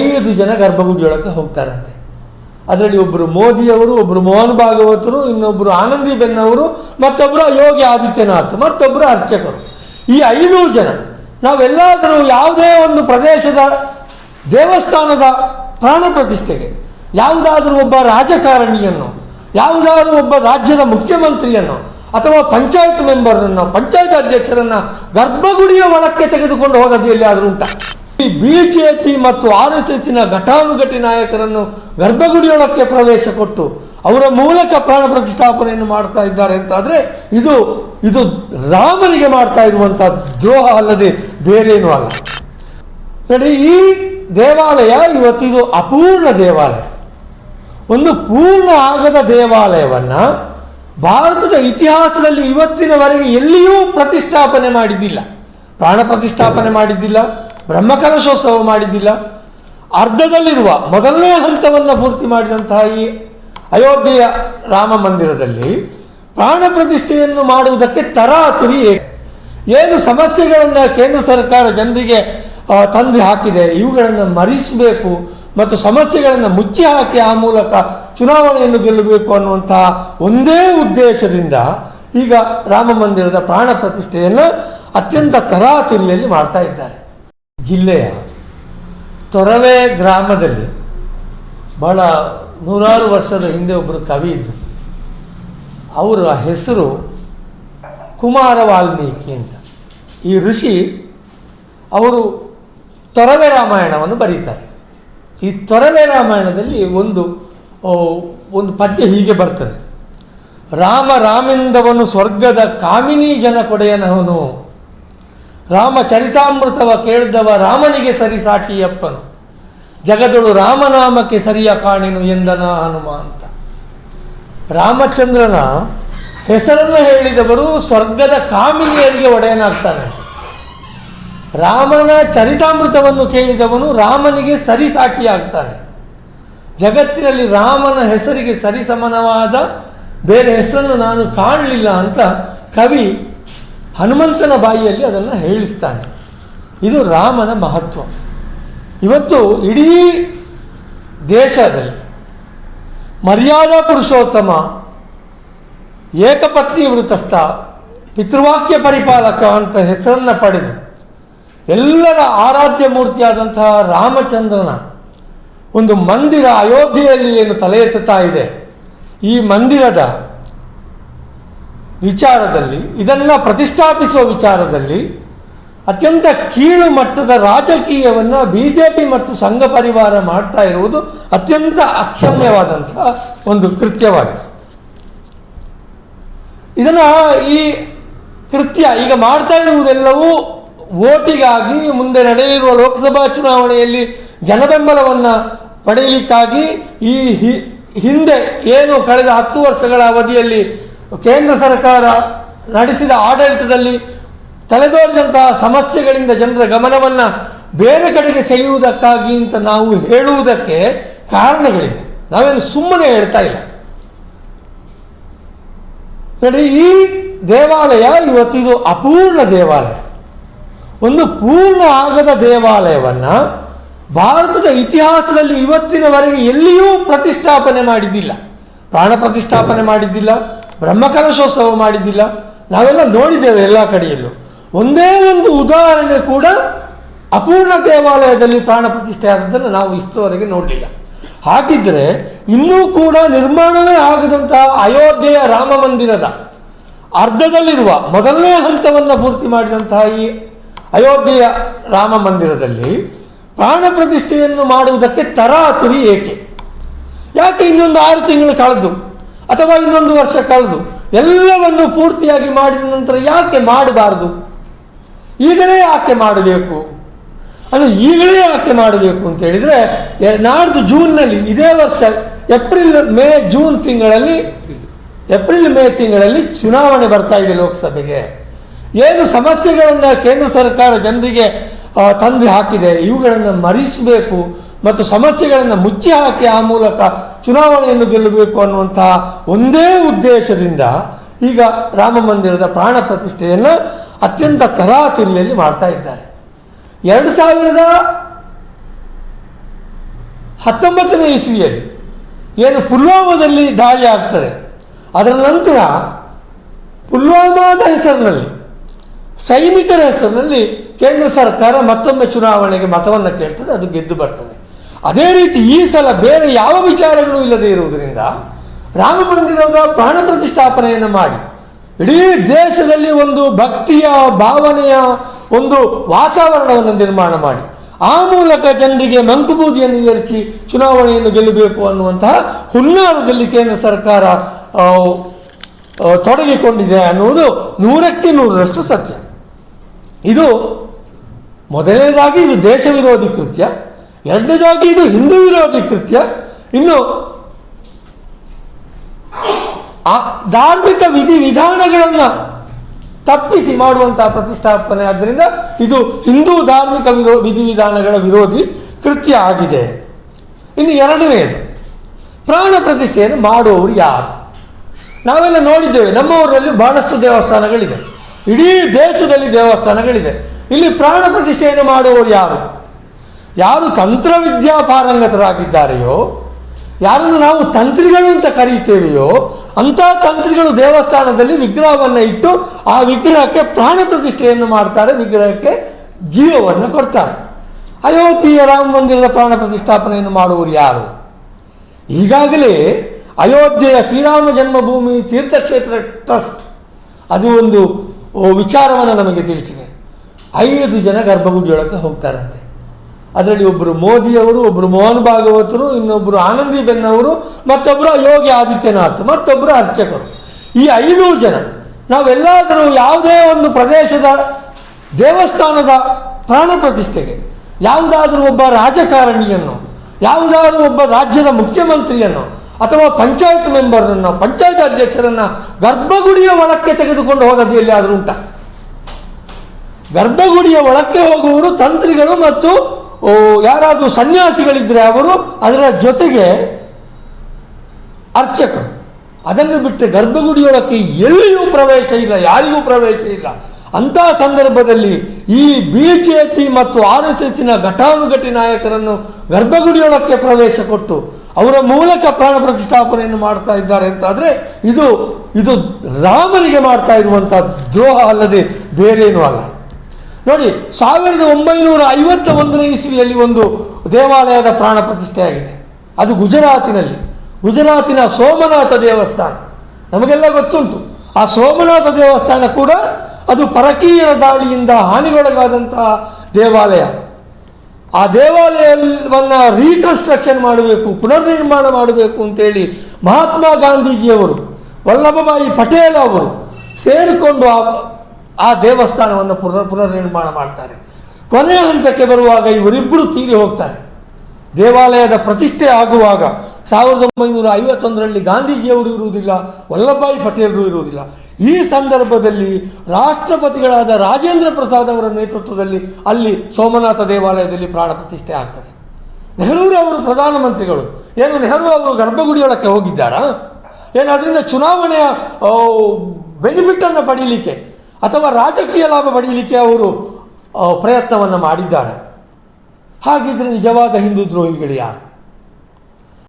ಐದು ಜನ ಗರ್ಭಗುಡಿಯೊಳಗೆ ಹೋಗ್ತಾರಂತೆ. ಅದರಲ್ಲಿ ಒಬ್ಬರು ಮೋದಿಯವರು ಒಬ್ಬರು ಮೋಹನ್ ಭಾಗವತರು ಇನ್ನೊಬ್ಬರು ಆನಂದಿ ಬೆನ್ನವರು ಮತ್ತೊಬ್ಬರು ಯೋಗಿ ಆದಿತ್ಯನಾಥ್ ಮತ್ತೊಬ್ಬರು ಅರ್ಚಕರು. ಈ ಐದು ಜನ, ನಾವೆಲ್ಲಾದರೂ ಯಾವುದೇ ಒಂದು ಪ್ರದೇಶದ ದೇವಸ್ಥಾನದ ಪ್ರಾಣ ಪ್ರತಿಷ್ಠೆಗೆ, ಯಾವುದಾದ್ರೂ ಒಬ್ಬ ರಾಜಕಾರಣಿಯನ್ನು, ಯಾವುದಾದ್ರೂ ಒಬ್ಬ ರಾಜ್ಯದ ಮುಖ್ಯಮಂತ್ರಿಯನ್ನು ಅಥವಾ ಪಂಚಾಯತ್ ಮೆಂಬರನ್ನು ಪಂಚಾಯತ್ ಅಧ್ಯಕ್ಷರನ್ನ ಗರ್ಭಗುಡಿಯ ಒಳಕ್ಕೆ ತೆಗೆದುಕೊಂಡು ಹೋಗೋದು ಎಲ್ಲಿಯಾದರೂ ಉಂಟಾ? ಈ ಬಿಜೆಪಿ ಮತ್ತು ಆರ್ ಎಸ್ ಎಸ್ಸಿನ ಘಟಾನುಘಟಿ ನಾಯಕರನ್ನು ಗರ್ಭಗುಡಿಯೊಳಕ್ಕೆ ಪ್ರವೇಶ ಕೊಟ್ಟು ಅವರ ಮೂಲಕ ಪ್ರಾಣ ಪ್ರತಿಷ್ಠಾಪನೆಯನ್ನು ಮಾಡ್ತಾ ಇದ್ದಾರೆ ಅಂತಾದ್ರೆ ಇದು ಇದು ರಾಮನಿಗೆ ಮಾಡ್ತಾ ಇರುವಂತಹ ದ್ರೋಹ ಅಲ್ಲದೆ ಬೇರೇನೂ ಅಲ್ಲ. ನೋಡಿ, ಈ ದೇವಾಲಯ ಇವತ್ತು ಇದು ಅಪೂರ್ಣ ದೇವಾಲಯ. ಒಂದು ಪೂರ್ಣ ಆಗದ ದೇವಾಲಯವನ್ನ ಭಾರತದ ಇತಿಹಾಸದಲ್ಲಿ ಇವತ್ತಿನವರೆಗೆ ಎಲ್ಲಿಯೂ ಪ್ರತಿಷ್ಠಾಪನೆ ಮಾಡಿದ್ದಿಲ್ಲ. ಪ್ರಾಣ ಪ್ರತಿಷ್ಠಾಪನೆ ಮಾಡಿದ್ದಿಲ್ಲ. ಬ್ರಹ್ಮಕಲಶೋತ್ಸವ ಮಾಡಿದ್ದಿಲ್ಲ. ಅರ್ಧದಲ್ಲಿರುವ ಮೊದಲನೇ ಹಂತವನ್ನು ಪೂರ್ತಿ ಮಾಡಿದಂತಹ ಈ ಅಯೋಧ್ಯೆಯ ರಾಮ ಮಂದಿರದಲ್ಲಿ ಪ್ರಾಣ ಪ್ರತಿಷ್ಠೆಯನ್ನು ಮಾಡುವುದಕ್ಕೆ ತರಾತುರಿ ಏನು ಸಮಸ್ಯೆಗಳನ್ನು ಕೇಂದ್ರ ಸರ್ಕಾರ ಜನರಿಗೆ ತಂದು ಹಾಕಿದೆ, ಇವುಗಳನ್ನು ಮರಿಸಬೇಕು ಮತ್ತು ಸಮಸ್ಯೆಗಳನ್ನು ಮುಚ್ಚಿ ಹಾಕಿ ಆ ಮೂಲಕ ಚುನಾವಣೆಯನ್ನು ಗೆಲ್ಲಬೇಕು ಅನ್ನುವಂತಹ ಒಂದೇ ಉದ್ದೇಶದಿಂದ ಈಗ ರಾಮ ಮಂದಿರದ ಪ್ರಾಣ ಪ್ರತಿಷ್ಠೆಯನ್ನು ಅತ್ಯಂತ ತರಾತುರಿಯಲ್ಲಿ ಮಾಡ್ತಾ ಇದ್ದಾರೆ. ಜಿಲ್ಲೆಯ ತೊರವೆ ಗ್ರಾಮದಲ್ಲಿ ಬಹಳ ನೂರಾರು ವರ್ಷದ ಹಿಂದೆ ಒಬ್ಬರು ಕವಿ ಇದ್ದರು ಅವರ ಹೆಸರು ಕುಮಾರ ವಾಲ್ಮೀಕಿ ಅಂತ. ಈ ಋಷಿ ಅವರು ತೊರವೆ ರಾಮಾಯಣವನ್ನು ಬರೀತಾರೆ. ಈ ತೊರವೆ ರಾಮಾಯಣದಲ್ಲಿ ಒಂದು ಒಂದು ಪದ್ಯ ಹೀಗೆ ಬರ್ತದೆ. ರಾಮ ರಾಮೆಂದವನು ಸ್ವರ್ಗದ ಕಾಮಿನಿ ಜನ ಕೊಡೆಯನವನು. ರಾಮ ಚರಿತಾಮೃತವ ಕೇಳಿದವ ರಾಮನಿಗೆ ಸರಿ ಸಾಟಿಯಪ್ಪನು. ಜಗದಳು ರಾಮನಾಮಕ್ಕೆ ಸರಿಯ ಕಾಣೆನು ಎಂದನ ಹನುಮ ಅಂತ. ರಾಮಚಂದ್ರನ ಹೆಸರನ್ನು ಹೇಳಿದವರು ಸ್ವರ್ಗದ ಕಾಮಿನಿಯರಿಗೆ ಒಡೆಯನಾಗ್ತಾನೆ. ರಾಮನ ಚರಿತಾಮೃತವನ್ನು ಕೇಳಿದವನು ರಾಮನಿಗೆ ಸರಿಸಾಟಿಯಾಗ್ತಾನೆ ಜಗತ್ತಿನಲ್ಲಿ ರಾಮನ ಹೆಸರಿಗೆ ಸರಿಸಮನವಾದ ಬೇರೆ ಹೆಸರನ್ನು ನಾನು ಕಾಣಲಿಲ್ಲ ಅಂತ ಕವಿ ಹನುಮಂತನ ಬಾಯಿಯಲ್ಲಿ ಅದನ್ನು ಹೇಳಿಸ್ತಾನೆ. ಇದು ರಾಮನ ಮಹತ್ವ. ಇವತ್ತು ಇಡೀ ದೇಶದಲ್ಲಿ ಮರ್ಯಾದಾ ಪುರುಷೋತ್ತಮ, ಏಕಪತ್ನಿ ವೃತಸ್ಥ, ಪಿತೃವಾಕ್ಯ ಪರಿಪಾಲಕ ಅಂತ ಹೆಸರನ್ನು ಪಡೆದು ಎಲ್ಲರ ಆರಾಧ್ಯ ಮೂರ್ತಿಯಾದಂತಹ ರಾಮಚಂದ್ರನ ಒಂದು ಮಂದಿರ ಅಯೋಧ್ಯೆಯಲ್ಲಿ ಏನು ತಲೆ ಎತ್ತುತ್ತಾ ಇದೆ, ಈ ಮಂದಿರದ ವಿಚಾರದಲ್ಲಿ ಇದನ್ನು ಪ್ರತಿಷ್ಠಾಪಿಸುವ ವಿಚಾರದಲ್ಲಿ ಅತ್ಯಂತ ಕೀಳು ಮಟ್ಟದ ರಾಜಕೀಯವನ್ನು ಬಿ ಜೆ ಪಿ ಮತ್ತು ಸಂಘ ಪರಿವಾರ ಮಾಡ್ತಾ ಇರುವುದು ಅತ್ಯಂತ ಅಕ್ಷಮ್ಯವಾದಂತಹ ಒಂದು ಕೃತ್ಯವಾಗಿದೆ. ಇದನ್ನು ಈ ಕೃತ್ಯ ಈಗ ಮಾಡ್ತಾ ಇರುವುದೆಲ್ಲವೂ ಓಟಿಗಾಗಿ ಮುಂದೆ ನಡೆಯಲಿರುವ ಲೋಕಸಭಾ ಚುನಾವಣೆಯಲ್ಲಿ ಜನಬೆಂಬಲವನ್ನು ಪಡೆಯಲಿಕ್ಕಾಗಿ ಈ ಹಿಂದೆ ಏನು ಕಳೆದ ಹತ್ತು ವರ್ಷಗಳ ಅವಧಿಯಲ್ಲಿ ಕೇಂದ್ರ ಸರ್ಕಾರ ನಡೆಸಿದ ಆಡಳಿತದಲ್ಲಿ ತಲೆದೋರಿದಂತಹ ಸಮಸ್ಯೆಗಳಿಂದ ಜನರ ಗಮನವನ್ನು ಬೇರೆ ಕಡೆಗೆ ಸೆಳೆಯುವುದಕ್ಕಾಗಿ ಅಂತ ನಾವು ಹೇಳುವುದಕ್ಕೆ ಕಾರಣಗಳಿದೆ ನಾವೇನು ಸುಮ್ಮನೆ ಹೇಳ್ತಾ ಇಲ್ಲ. ನೋಡಿ, ಈ ದೇವಾಲಯ ಇವತ್ತಿದು ಅಪೂರ್ಣ ದೇವಾಲಯ. ಒಂದು ಪೂರ್ಣ ಆಗದ ದೇವಾಲಯವನ್ನು ಭಾರತದ ಇತಿಹಾಸದಲ್ಲಿ ಇವತ್ತಿನವರೆಗೆ ಎಲ್ಲಿಯೂ ಪ್ರತಿಷ್ಠಾಪನೆ ಮಾಡಿದ್ದಿಲ್ಲ. ಪ್ರಾಣ ಪ್ರತಿಷ್ಠಾಪನೆ ಮಾಡಿದ್ದಿಲ್ಲ. ಬ್ರಹ್ಮಕಲಶೋತ್ಸವ ಮಾಡಿದ್ದಿಲ್ಲ. ನಾವೆಲ್ಲ ನೋಡಿದ್ದೇವೆ ಎಲ್ಲ ಕಡೆಯಲ್ಲೂ. ಒಂದೇ ಒಂದು ಉದಾಹರಣೆ ಕೂಡ ಅಪೂರ್ಣ ದೇವಾಲಯದಲ್ಲಿ ಪ್ರಾಣ ಪ್ರತಿಷ್ಠೆ ಆದದ್ದನ್ನು ನಾವು ಇಷ್ಟರವರೆಗೆ ನೋಡಲಿಲ್ಲ. ಹಾಗಿದ್ದರೆ ಇನ್ನೂ ಕೂಡ ನಿರ್ಮಾಣವೇ ಆಗದಂತಹ ಅಯೋಧ್ಯೆಯ ರಾಮ ಮಂದಿರದ ಅರ್ಧದಲ್ಲಿರುವ ಮೊದಲನೇ ಹಂತವನ್ನು ಪೂರ್ತಿ ಮಾಡಿದಂತಹ ಈ ಅಯೋಧ್ಯೆಯ ರಾಮ ಮಂದಿರದಲ್ಲಿ ಪ್ರಾಣ ಪ್ರತಿಷ್ಠೆಯನ್ನು ಮಾಡುವುದಕ್ಕೆ ತರಾತುರಿ ಏಕೆ? ಯಾಕೆ ಇನ್ನೊಂದು ಆರು ತಿಂಗಳು ಕಳೆದು? ಅಥವಾ ಇನ್ನೊಂದು ವರ್ಷ ಕಳೆದು, ಎಲ್ಲವನ್ನು ಪೂರ್ತಿಯಾಗಿ ಮಾಡಿದ ನಂತರ ಯಾಕೆ ಮಾಡಬಾರದು? ಈಗಲೇ ಯಾಕೆ ಮಾಡಬೇಕು? ಅಂದರೆ ಈಗಲೇ ಯಾಕೆ ಮಾಡಬೇಕು ಅಂತ ಹೇಳಿದರೆ ನಾಡ್ದು ಜೂನ್ನಲ್ಲಿ, ಇದೇ ವರ್ಷ, ಏಪ್ರಿಲ್, ಮೇ, ಜೂನ್ ತಿಂಗಳಲ್ಲಿ, ಏಪ್ರಿಲ್, ಮೇ ತಿಂಗಳಲ್ಲಿ ಚುನಾವಣೆ ಬರ್ತಾ ಇದೆ ಲೋಕಸಭೆಗೆ. ಏನು ಸಮಸ್ಯೆಗಳನ್ನು ಕೇಂದ್ರ ಸರ್ಕಾರ ಜನರಿಗೆ ತಂದು ಹಾಕಿದೆ, ಇವುಗಳನ್ನು ಮರಿಸಬೇಕು ಮತ್ತು ಸಮಸ್ಯೆಗಳನ್ನು ಮುಚ್ಚಿ ಹಾಕಿ ಆ ಮೂಲಕ ಚುನಾವಣೆಯನ್ನು ಗೆಲ್ಲಬೇಕು ಅನ್ನುವಂತಹ ಒಂದೇ ಉದ್ದೇಶದಿಂದ ಈಗ ರಾಮ ಮಂದಿರದ ಪ್ರಾಣ ಪ್ರತಿಷ್ಠೆಯನ್ನು ಅತ್ಯಂತ ತರಾತುರಿಯಲ್ಲಿ ಮಾಡ್ತಾ ಇದ್ದಾರೆ. ಎರಡು ಸಾವಿರದ ಹತ್ತೊಂಬತ್ತನೇ ಇಸ್ವಿಯಲ್ಲಿ ಏನು ಪುಲ್ವಾಮಾದಲ್ಲಿ ದಾಳಿ ಆಗ್ತದೆ, ಅದರ ನಂತರ ಪುಲ್ವಾಮಾದ ಹೆಸರಿನಲ್ಲಿ, ಸೈನಿಕರ ಹೆಸರಿನಲ್ಲಿ ಕೇಂದ್ರ ಸರ್ಕಾರ ಮತ್ತೊಮ್ಮೆ ಚುನಾವಣೆಗೆ ಮತವನ್ನು ಕೇಳ್ತದೆ, ಅದು ಗೆದ್ದು ಬರ್ತದೆ. ಅದೇ ರೀತಿ ಈ ಸಲ ಬೇರೆ ಯಾವ ವಿಚಾರಗಳು ಇಲ್ಲದೆ ಇರುವುದರಿಂದ ರಾಮ ಮಂದಿರದ ಪ್ರಾಣ ಪ್ರತಿಷ್ಠಾಪನೆಯನ್ನು ಮಾಡಿ, ಇಡೀ ದೇಶದಲ್ಲಿ ಒಂದು ಭಕ್ತಿಯ ಭಾವನೆಯ ಒಂದು ವಾತಾವರಣವನ್ನು ನಿರ್ಮಾಣ ಮಾಡಿ, ಆ ಮೂಲಕ ಜನರಿಗೆ ಮಂಕುಬೂದಿಯನ್ನು ಏರಿಸಿ ಚುನಾವಣೆಯನ್ನು ಗೆಲ್ಲಬೇಕು ಅನ್ನುವಂತಹ ಹುನ್ನಾರದಲ್ಲಿ ಕೇಂದ್ರ ಸರ್ಕಾರ ತೊಡಗಿಕೊಂಡಿದೆ ಅನ್ನುವುದು ನೂರಕ್ಕೆ ನೂರರಷ್ಟು ಸತ್ಯ. ಇದು ಮೊದಲನೇದಾಗಿ ಇದು ದೇಶ ವಿರೋಧಿ ಕೃತ್ಯ. ಎರಡನೇದಾಗಿ ಇದು ಹಿಂದೂ ವಿರೋಧಿ ಕೃತ್ಯ. ಇನ್ನು, ಆ ಧಾರ್ಮಿಕ ವಿಧಿ ವಿಧಾನಗಳನ್ನು ತಪ್ಪಿಸಿ ಮಾಡುವಂತಹ ಪ್ರತಿಷ್ಠಾಪನೆ. ಆದ್ದರಿಂದ ಇದು ಹಿಂದೂ ಧಾರ್ಮಿಕ ವಿರೋ ವಿಧಿವಿಧಾನಗಳ ವಿರೋಧಿ ಕೃತ್ಯ ಆಗಿದೆ. ಇನ್ನು ಎರಡನೆಯದು ಪ್ರಾಣ ಪ್ರತಿಷ್ಠೆಯನ್ನು ಮಾಡುವವರು ಯಾರು? ನಾವೆಲ್ಲ ನೋಡಿದ್ದೇವೆ ನಮ್ಮ ಊರಲ್ಲಿ ಬಹಳಷ್ಟು ದೇವಸ್ಥಾನಗಳಿದೆ ಇಡೀ ದೇಶದಲ್ಲಿ ದೇವಸ್ಥಾನಗಳಿದೆ ಇಲ್ಲಿ ಪ್ರಾಣ ಪ್ರತಿಷ್ಠೆಯನ್ನು ಮಾಡುವವರು ಯಾರು? ಯಾರು ತಂತ್ರವಿದ್ಯಾ ಪಾರಂಗತರಾಗಿದ್ದಾರೆಯೋ ಯಾರನ್ನು ನಾವು ತಂತ್ರಿಗಳು ಅಂತ ಕರೀತೇವೆಯೋ, ಅಂಥ ತಂತ್ರಿಗಳು ದೇವಸ್ಥಾನದಲ್ಲಿ ವಿಗ್ರಹವನ್ನು ಇಟ್ಟು ಆ ವಿಗ್ರಹಕ್ಕೆ ಪ್ರಾಣ ಪ್ರತಿಷ್ಠೆಯನ್ನು ಮಾಡ್ತಾರೆ, ವಿಗ್ರಹಕ್ಕೆ ಜೀವವನ್ನು ಕೊಡ್ತಾರೆ. ಅಯೋಧ್ಯೆಯ ರಾಮ ಮಂದಿರದ ಪ್ರಾಣ ಪ್ರತಿಷ್ಠಾಪನೆಯನ್ನು ಮಾಡುವವರು ಯಾರು? ಈಗಾಗಲೇ ಅಯೋಧ್ಯೆಯ ಶ್ರೀರಾಮ ಜನ್ಮಭೂಮಿ ತೀರ್ಥಕ್ಷೇತ್ರ ಟ್ರಸ್ಟ್, ಅದು ಒಂದು ವಿಚಾರವನ್ನು ನಮಗೆ ತಿಳಿಸಿದೆ. ಐದು ಜನ ಗರ್ಭಗುಡಿಯೊಳಗೆ ಹೋಗ್ತಾರಂತೆ. ಅದರಲ್ಲಿ ಒಬ್ಬರು ಮೋದಿಯವರು ಒಬ್ಬರು ಮೋಹನ್ ಭಾಗವತರು ಇನ್ನೊಬ್ಬರು ಆನಂದಿ ಬೆನ್ನವರು ಮತ್ತೊಬ್ಬರು ಯೋಗಿ ಆದಿತ್ಯನಾಥ್ ಮತ್ತೊಬ್ಬರು ಅರ್ಚಕರು. ಈ ಐದು ಜನ, ನಾವೆಲ್ಲಾದರೂ ಯಾವುದೇ ಒಂದು ಪ್ರದೇಶದ ದೇವಸ್ಥಾನದ ಪ್ರಾಣ ಪ್ರತಿಷ್ಠೆಗೆ, ಯಾವುದಾದ್ರೂ ಒಬ್ಬ ರಾಜಕಾರಣಿಯನ್ನು, ಯಾವುದಾದ್ರೂ ಒಬ್ಬ ರಾಜ್ಯದ ಮುಖ್ಯಮಂತ್ರಿಯನ್ನು, ಅಥವಾ ಪಂಚಾಯತ್ ಮೆಂಬರ್ನನ್ನು, ಪಂಚಾಯತ್ ಅಧ್ಯಕ್ಷರನ್ನು ಗರ್ಭಗುಡಿಯ ಒಳಕ್ಕೆ ತೆಗೆದುಕೊಂಡು ಹೋಗೋದು ಎಲ್ಲಿಯಾದರೂ ಉಂಟ? ಗರ್ಭಗುಡಿಯ ಒಳಕ್ಕೆ ಹೋಗುವವರು ತಂತ್ರಿಗಳು ಮತ್ತು ಯಾರಾದರೂ ಸನ್ಯಾಸಿಗಳಿದ್ದರೆ ಅವರು ಅದರ ಜೊತೆಗೆ ಅರ್ಚಕರು ಅದನ್ನು ಬಿಟ್ಟರೆ ಗರ್ಭಗುಡಿಯೊಳಕ್ಕೆ ಎಲ್ಲಿಯೂ ಪ್ರವೇಶ ಇಲ್ಲ, ಯಾರಿಗೂ ಪ್ರವೇಶ ಇಲ್ಲ. ಅಂತಹ ಸಂದರ್ಭದಲ್ಲಿ ಈ ಬಿ ಜೆ ಪಿ ಮತ್ತು ಆರ್ ಎಸ್ ಎಸ್ಸಿನ ಘಟಾನುಘಟಿ ನಾಯಕರನ್ನು ಗರ್ಭಗುಡಿಯೊಳಕ್ಕೆ ಪ್ರವೇಶ ಕೊಟ್ಟು ಅವರ ಮೂಲಕ ಪ್ರಾಣ ಪ್ರತಿಷ್ಠಾಪನೆಯನ್ನು ಮಾಡ್ತಾ ಇದ್ದಾರೆ ಅಂತಾದರೆ ಇದು ಇದು ರಾಮನಿಗೆ ಮಾಡ್ತಾ ಇರುವಂಥ ದ್ರೋಹ ಅಲ್ಲದೆ ಬೇರೇನೂ ಅಲ್ಲ. ನೋಡಿ, ಸಾವಿರದ ಒಂಬೈನೂರ ಐವತ್ತ ಒಂದನೇ ಇಸ್ವಿಯಲ್ಲಿ ಒಂದು ದೇವಾಲಯದ ಪ್ರಾಣ ಪ್ರತಿಷ್ಠೆಯಾಗಿದೆ. ಅದು ಗುಜರಾತಿನಲ್ಲಿ. ಗುಜರಾತಿನ ಸೋಮನಾಥ ದೇವಸ್ಥಾನ. ನಮಗೆಲ್ಲ ಗೊತ್ತುಂಟು. ಆ ಸೋಮನಾಥ ದೇವಸ್ಥಾನ ಕೂಡ ಅದು ಪರಕೀಯರ ದಾಳಿಯಿಂದ ಹಾನಿಗೊಳಗಾದಂತಹ ದೇವಾಲಯ. ಆ ದೇವಾಲಯವನ್ನು ರೀಕನ್ಸ್ಟ್ರಕ್ಷನ್ ಮಾಡಬೇಕು, ಪುನರ್ನಿರ್ಮಾಣ ಮಾಡಬೇಕು ಅಂತೇಳಿ ಮಹಾತ್ಮ ಗಾಂಧೀಜಿಯವರು, ವಲ್ಲಭಭಾಯಿ ಪಟೇಲ್ ಅವರು ಸೇರಿಕೊಂಡು ಆ ಆ ದೇವಸ್ಥಾನವನ್ನು ಪುನರ್ ಪುನರ್ನಿರ್ಮಾಣ ಮಾಡ್ತಾರೆ. ಕೊನೆಯ ಹಂತಕ್ಕೆ ಬರುವಾಗ ಇವರಿಬ್ಬರು ತೀರಿ ಹೋಗ್ತಾರೆ. ದೇವಾಲಯದ ಪ್ರತಿಷ್ಠೆ ಆಗುವಾಗ ಸಾವಿರದ ಒಂಬೈನೂರ ಐವತ್ತೊಂದರಲ್ಲಿ ಗಾಂಧೀಜಿಯವರು ಇರುವುದಿಲ್ಲ, ವಲ್ಲಭಭಾಯಿ ಪಟೇಲರು ಇರುವುದಿಲ್ಲ. ಈ ಸಂದರ್ಭದಲ್ಲಿ ರಾಷ್ಟ್ರಪತಿಗಳಾದ ರಾಜೇಂದ್ರ ಪ್ರಸಾದ್ ಅವರ ನೇತೃತ್ವದಲ್ಲಿ ಅಲ್ಲಿ ಸೋಮನಾಥ ದೇವಾಲಯದಲ್ಲಿ ಪ್ರಾಣ ಪ್ರತಿಷ್ಠೆ ಆಗ್ತದೆ. ನೆಹರೂರವರು ಪ್ರಧಾನಮಂತ್ರಿಗಳು. ಏನು ನೆಹರು ಅವರು ಗರ್ಭಗುಡಿಯೊಳಕ್ಕೆ ಹೋಗಿದ್ದಾರಾ? ಏನು ಅದರಿಂದ ಚುನಾವಣೆಯ ಬೆನಿಫಿಟನ್ನು ಪಡೀಲಿಕ್ಕೆ ಅಥವಾ ರಾಜಕೀಯ ಲಾಭ ಪಡೀಲಿಕ್ಕೆ ಅವರು ಪ್ರಯತ್ನವನ್ನು ಮಾಡಿದ್ದಾರೆ. ಹಾಗಿದ್ರೆ ನಿಜವಾದ ಹಿಂದೂ ದ್ರೋಹಿಗಳು ಯಾರು?